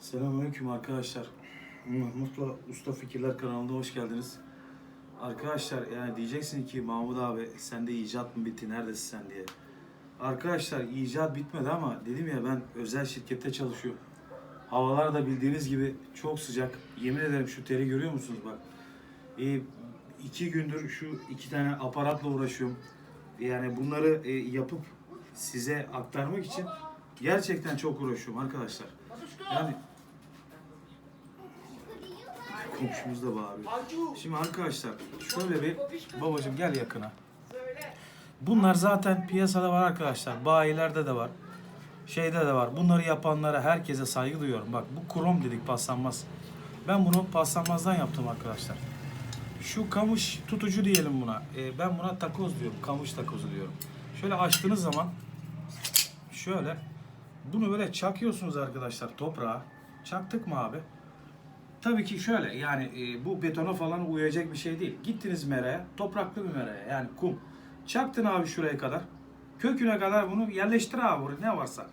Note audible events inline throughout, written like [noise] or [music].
Selamünaleyküm arkadaşlar. Mahmut'la Usta Fikirler kanalına hoş geldiniz. Arkadaşlar yani diyeceksin ki Mahmut abi sende icat mı bitti neredesin sen diye. Arkadaşlar icat bitmedi ama dedim ya ben özel şirkette çalışıyorum. Havalar da bildiğiniz gibi çok sıcak. Yemin ederim şu teri görüyor musunuz bak. Ee, iki gündür şu iki tane aparatla uğraşıyorum. Yani bunları e, yapıp size aktarmak için gerçekten çok uğraşıyorum arkadaşlar. Yani komşumuz da bağırıyor. Şimdi arkadaşlar şöyle bir babacım gel yakına. Bunlar zaten piyasada var arkadaşlar. Bayilerde de var. Şeyde de var. Bunları yapanlara herkese saygı duyuyorum. Bak bu krom dedik paslanmaz. Ben bunu paslanmazdan yaptım arkadaşlar. Şu kamış tutucu diyelim buna. Ee, ben buna takoz diyorum. Kamış takozu diyorum. Şöyle açtığınız zaman şöyle bunu böyle çakıyorsunuz arkadaşlar toprağa. Çaktık mı abi? Tabii ki şöyle yani e, bu betona falan uyacak bir şey değil. Gittiniz meraya, topraklı bir meraya yani kum. Çaktın abi şuraya kadar. Köküne kadar bunu yerleştir abi buraya ne varsa.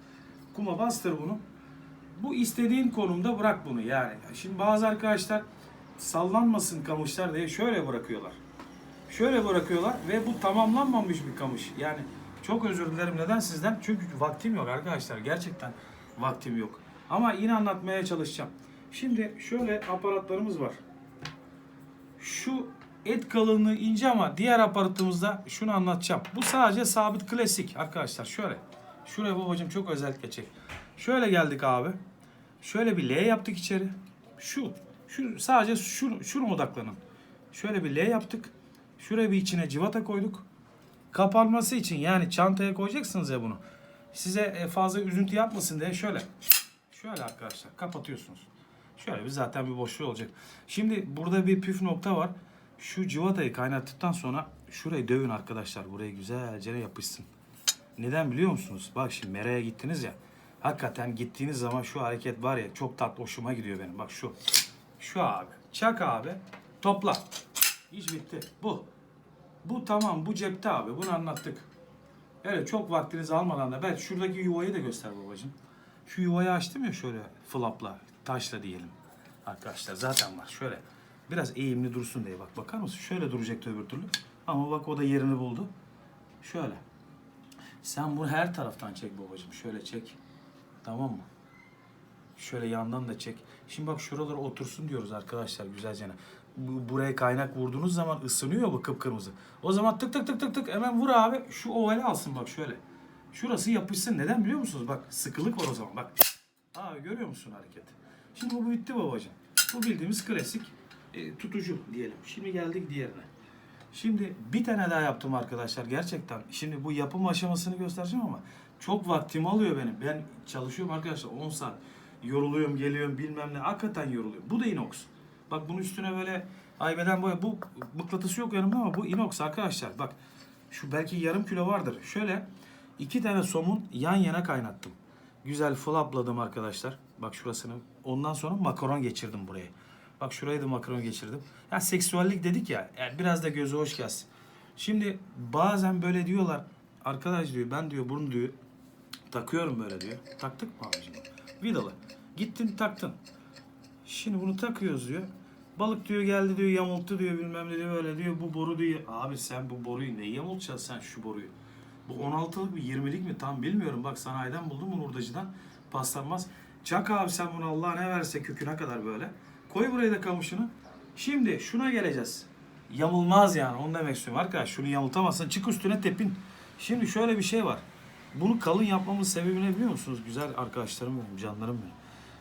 Kuma bastır bunu. Bu istediğin konumda bırak bunu yani. Şimdi bazı arkadaşlar sallanmasın kamışlar diye şöyle bırakıyorlar. Şöyle bırakıyorlar ve bu tamamlanmamış bir kamış. Yani çok özür dilerim neden sizden? Çünkü vaktim yok arkadaşlar. Gerçekten vaktim yok. Ama yine anlatmaya çalışacağım. Şimdi şöyle aparatlarımız var. Şu et kalınlığı ince ama diğer aparatımızda şunu anlatacağım. Bu sadece sabit klasik arkadaşlar. Şöyle. Şuraya babacığım çok özellikle çek. Şöyle geldik abi. Şöyle bir L yaptık içeri. Şu. Şu sadece şu şuna odaklanın. Şöyle bir L yaptık. Şuraya bir içine civata koyduk. Kapanması için yani çantaya koyacaksınız ya bunu. Size e, fazla üzüntü yapmasın diye şöyle. Şöyle arkadaşlar kapatıyorsunuz. Şöyle bir zaten bir boşluğu olacak. Şimdi burada bir püf nokta var. Şu civatayı kaynattıktan sonra şurayı dövün arkadaşlar. Buraya güzelce yapışsın. Neden biliyor musunuz? Bak şimdi meraya gittiniz ya. Hakikaten gittiğiniz zaman şu hareket var ya çok tatlı hoşuma gidiyor benim. Bak şu. Şu abi. Çak abi. Topla. İş bitti. Bu. Bu tamam. Bu cepte abi. Bunu anlattık. Evet çok vaktinizi almadan da ben şuradaki yuvayı da göster babacığım. Şu yuvayı açtım ya şöyle flapla, taşla diyelim. Arkadaşlar zaten var. Şöyle biraz eğimli dursun diye bak bakar mısın? Şöyle duracaktı öbür türlü. Ama bak o da yerini buldu. Şöyle. Sen bunu her taraftan çek babacığım. Şöyle çek. Tamam mı? Şöyle yandan da çek. Şimdi bak şuralara otursun diyoruz arkadaşlar güzelce. Bu, buraya kaynak vurduğunuz zaman ısınıyor bu kıpkırmızı. O zaman tık tık tık tık tık hemen vur abi. Şu ovali alsın bak şöyle. Şurası yapışsın. Neden biliyor musunuz? Bak sıkılık var o zaman. Bak. Aa görüyor musun hareket? Şimdi bu bitti babacığım. Bu bildiğimiz klasik e, tutucu diyelim. Şimdi geldik diğerine. Şimdi bir tane daha yaptım arkadaşlar gerçekten. Şimdi bu yapım aşamasını göstereceğim ama çok vaktimi alıyor benim. Ben çalışıyorum arkadaşlar 10 saat. Yoruluyorum, geliyorum bilmem ne. Hakikaten yoruluyorum. Bu da inox. Bak bunun üstüne böyle aybeden boya. Bu mıknatısı yok yanımda ama bu inox arkadaşlar. Bak şu belki yarım kilo vardır. Şöyle iki tane somun yan yana kaynattım. Güzel flapladım arkadaşlar. Bak şurasını. Ondan sonra makaron geçirdim buraya. Bak şuraya da makaron geçirdim. Ya seksüellik dedik ya. Yani biraz da gözü hoş gelsin. Şimdi bazen böyle diyorlar. Arkadaş diyor ben diyor bunu diyor takıyorum böyle diyor. Taktık mı abicim? Vidalı. Gittin taktın. Şimdi bunu takıyoruz diyor. Balık diyor geldi diyor yamulttu diyor bilmem ne diyor böyle diyor bu boru diyor. Abi sen bu boruyu ne yamultacaksın sen şu boruyu? Bu 16'lık mı 20'lik mi tam bilmiyorum. Bak sanayiden buldum bunu hurdacıdan. Paslanmaz. Çak abi sen bunu Allah ne verse köküne kadar böyle. Koy buraya da kamışını. Şimdi şuna geleceğiz. Yamulmaz yani onu demek istiyorum. Arkadaş şunu yamultamazsın. Çık üstüne tepin. Şimdi şöyle bir şey var. Bunu kalın yapmamın sebebi ne biliyor musunuz? Güzel arkadaşlarım benim, canlarım benim.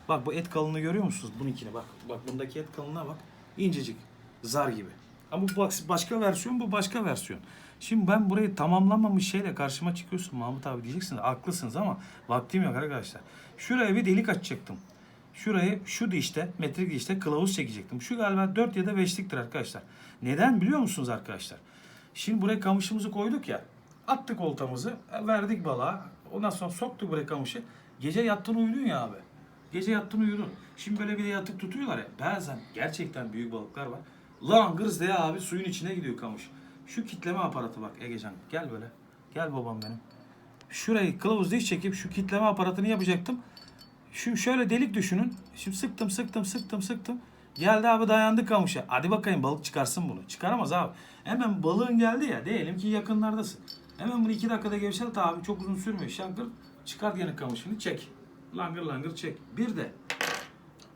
Bak bu et kalınlığı görüyor musunuz? Bununkine bak. Bak bundaki et kalınlığa bak. İncecik. Zar gibi. Ama bu başka versiyon, bu başka versiyon. Şimdi ben burayı tamamlamamış şeyle karşıma çıkıyorsun Mahmut abi diyeceksiniz. Haklısınız ama vaktim yok arkadaşlar. Şuraya bir delik açacaktım. Şurayı şu dişte, metrik dişte kılavuz çekecektim. Şu galiba 4 ya da 5'liktir arkadaşlar. Neden biliyor musunuz arkadaşlar? Şimdi buraya kamışımızı koyduk ya. Attık oltamızı, verdik balığa. Ondan sonra soktuk buraya kamışı. Gece yattın uyudun ya abi. Gece yattın uyudun. Şimdi böyle bir de yatıp tutuyorlar ya. Bazen gerçekten büyük balıklar var. Lan gırz diye abi suyun içine gidiyor kamış. Şu kitleme aparatı bak Egecan. Gel böyle. Gel babam benim. Şurayı kılavuz diş çekip şu kitleme aparatını yapacaktım. Şu şöyle delik düşünün. Şimdi sıktım sıktım sıktım sıktım. Geldi abi dayandı kamışa. Hadi bakayım balık çıkarsın bunu. Çıkaramaz abi. Hemen balığın geldi ya. Diyelim ki yakınlardasın. Hemen bunu iki dakikada gevşelt abi. Çok uzun sürmüyor. Şangır çıkart yanık kamışını çek. Langır langır çek. Bir de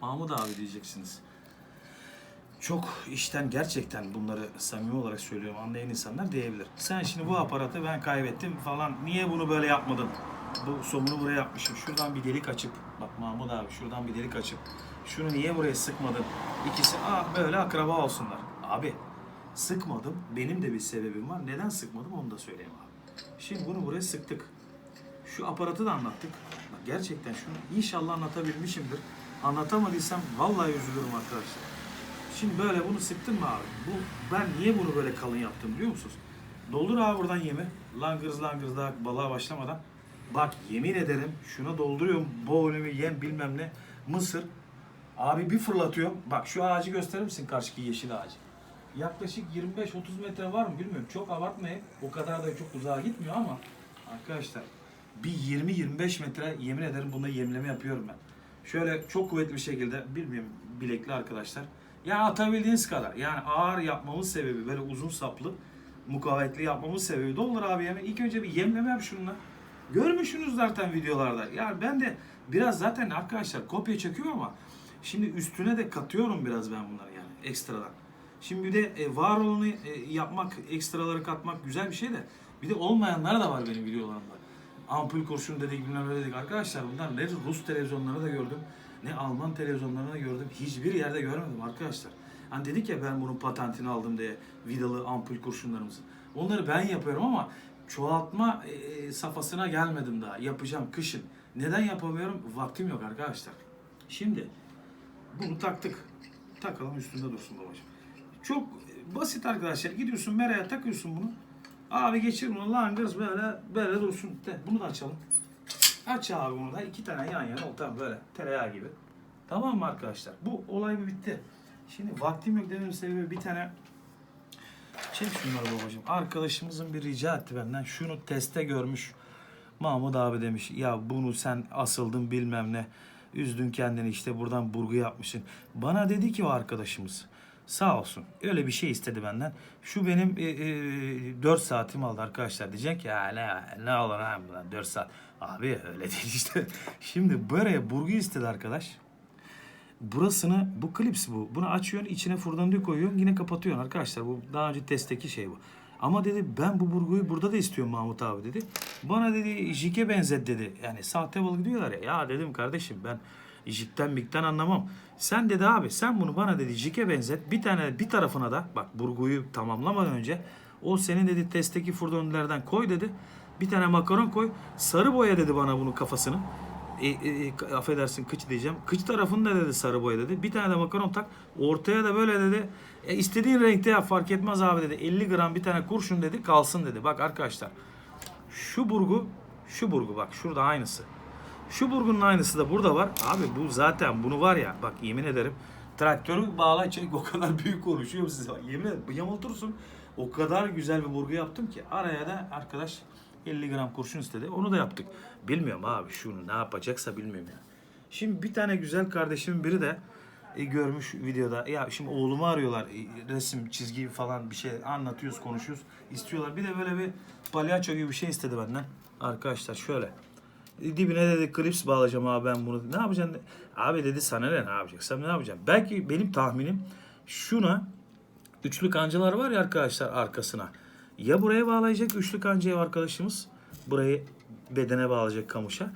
Mahmut abi diyeceksiniz. Çok işten gerçekten bunları samimi olarak söylüyorum anlayan insanlar diyebilir. Sen şimdi bu aparatı ben kaybettim falan niye bunu böyle yapmadın? Bu somunu buraya yapmışım. Şuradan bir delik açıp bak Mahmut abi şuradan bir delik açıp şunu niye buraya sıkmadın? İkisi ah böyle akraba olsunlar. Abi sıkmadım. Benim de bir sebebim var. Neden sıkmadım onu da söyleyeyim abi. Şimdi bunu buraya sıktık. Şu aparatı da anlattık. Bak gerçekten şunu inşallah anlatabilmişimdir. Anlatamadıysam vallahi üzülürüm arkadaşlar. Şimdi böyle bunu sıktın mı abi? Bu ben niye bunu böyle kalın yaptım biliyor musunuz? Doldur abi buradan yemi. Langırız langırız daha balığa başlamadan. Bak yemin ederim şuna dolduruyorum. Boğulumu yem bilmem ne. Mısır. Abi bir fırlatıyorum. Bak şu ağacı gösterir misin karşıki yeşil ağacı? Yaklaşık 25-30 metre var mı bilmiyorum. Çok abartmayın. O kadar da çok uzağa gitmiyor ama arkadaşlar bir 20-25 metre yemin ederim bunda yemleme yapıyorum ben. Şöyle çok kuvvetli bir şekilde bilmiyorum bilekli arkadaşlar. Yani atabildiğiniz kadar. Yani ağır yapmamız sebebi böyle uzun saplı mukavemetli yapmamız sebebi doldur abi yeme. İlk önce bir yemleme yap şununla. Görmüşsünüz zaten videolarda. Yani ben de biraz zaten arkadaşlar kopya çekiyorum ama şimdi üstüne de katıyorum biraz ben bunları yani ekstradan. Şimdi bir de e, var olanı e, yapmak, ekstraları katmak güzel bir şey de bir de olmayanlar da var benim videolarımda. Ampul kurşun dedik bilmem ne dedik. Arkadaşlar bunlar ne Rus televizyonlarında da gördüm ne Alman televizyonlarında gördüm. Hiçbir yerde görmedim arkadaşlar. Hani dedik ya ben bunun patentini aldım diye vidalı ampul kurşunlarımızı. Onları ben yapıyorum ama çoğaltma e, safhasına gelmedim daha. Yapacağım kışın. Neden yapamıyorum? Vaktim yok arkadaşlar. Şimdi bunu taktık. Takalım üstünde dursun babacığım. Çok basit arkadaşlar. Gidiyorsun meraya takıyorsun bunu. Abi geçir bunu langırs böyle böyle dursun. De, bunu da açalım. Aç abi bunu da. iki tane yan yana oldu. böyle tereyağı gibi. Tamam mı arkadaşlar? Bu olay bir bitti. Şimdi vaktim yok dememin sebebi bir tane Çek şunları babacığım. Arkadaşımızın bir rica etti benden. Şunu teste görmüş. Mahmut abi demiş. Ya bunu sen asıldın bilmem ne. Üzdün kendini işte buradan burgu yapmışsın. Bana dedi ki o arkadaşımız. Sağ olsun. Öyle bir şey istedi benden. Şu benim e, e, 4 saatim aldı arkadaşlar. Diyecek ya ne, ne olur ha 4 saat. Abi öyle [laughs] değil işte. Şimdi buraya burgu istedi arkadaş. Burasını bu klips bu. Bunu açıyorsun içine fırdandığı koyuyorsun yine kapatıyorsun arkadaşlar. Bu daha önce testteki şey bu. Ama dedi ben bu burguyu burada da istiyorum Mahmut abi dedi. Bana dedi jike benzet dedi. Yani sahte balık diyorlar ya. Ya dedim kardeşim ben jikten mikten anlamam. Sen dedi abi sen bunu bana dedi jike benzet. Bir tane bir tarafına da bak burguyu tamamlamadan önce o senin dedi testteki furdönlerden koy dedi. Bir tane makaron koy. Sarı boya dedi bana bunu kafasını e, e, e, affedersin kıç diyeceğim. Kıç tarafında dedi sarı boya dedi. Bir tane de makaron tak. Ortaya da böyle dedi. E, istediğin renkte yap fark etmez abi dedi. 50 gram bir tane kurşun dedi kalsın dedi. Bak arkadaşlar. Şu burgu şu burgu bak şurada aynısı. Şu burgunun aynısı da burada var. Abi bu zaten bunu var ya bak yemin ederim. Traktörü bağla çek o kadar büyük konuşuyorum size. Yemin ederim yamultursun. O kadar güzel bir burgu yaptım ki. Araya da arkadaş 50 gram kurşun istedi. Onu da yaptık. Bilmiyorum abi şunu ne yapacaksa bilmiyorum ya. Şimdi bir tane güzel kardeşimin biri de e, görmüş videoda. Ya şimdi oğlumu arıyorlar. E, resim, çizgi falan bir şey anlatıyoruz, konuşuyoruz. istiyorlar. Bir de böyle bir palyaço gibi bir şey istedi benden. Arkadaşlar şöyle. E, Dibine dedi klips bağlayacağım abi ben bunu. Ne yapacaksın? Abi dedi sana ne ne yapacaksam ne yapacağım? Belki benim tahminim şuna üçlü kancalar var ya arkadaşlar arkasına. Ya buraya bağlayacak üçlü kancayı arkadaşımız. Burayı bedene bağlayacak kamışa.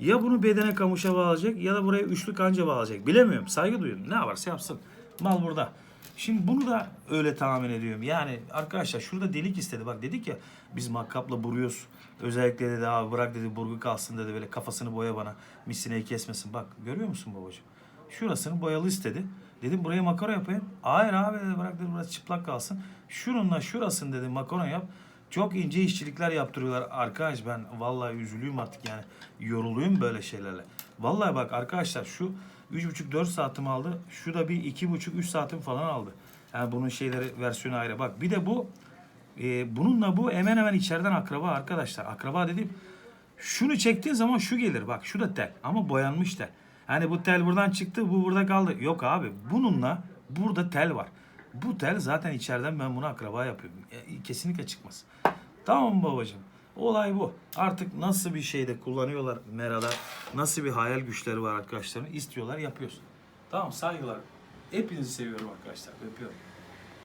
Ya bunu bedene kamışa bağlayacak ya da buraya üçlü kanca bağlayacak. Bilemiyorum. Saygı duyuyorum. Ne yaparsa yapsın. Mal burada. Şimdi bunu da öyle tahmin ediyorum. Yani arkadaşlar şurada delik istedi. Bak dedik ya biz makkapla vuruyoruz. Özellikle dedi abi bırak dedi burgu kalsın dedi böyle kafasını boya bana. Misineyi kesmesin. Bak görüyor musun babacığım? Şurasını boyalı istedi. Dedim buraya makara yapayım. Hayır abi dedi bırak dedi burası çıplak kalsın. Şununla şurasını dedi makara yap. Çok ince işçilikler yaptırıyorlar. Arkadaş ben vallahi üzülüyorum artık yani. Yoruluyum böyle şeylerle. Vallahi bak arkadaşlar şu 3,5-4 saatim aldı. Şu da bir 2,5-3 saatim falan aldı. Yani bunun şeyleri versiyonu ayrı. Bak bir de bu e, bununla bu hemen hemen içeriden akraba arkadaşlar. Akraba dediğim şunu çektiğin zaman şu gelir. Bak şu da tel ama boyanmış tel. Hani bu tel buradan çıktı bu burada kaldı. Yok abi bununla burada tel var. Bu tel zaten içeriden ben bunu akraba yapıyorum. E, kesinlikle çıkmaz. Tamam babacığım? Olay bu. Artık nasıl bir şeyde kullanıyorlar Mera'da, nasıl bir hayal güçleri var arkadaşların istiyorlar yapıyoruz. Tamam saygılar. Hepinizi seviyorum arkadaşlar. Öpüyorum.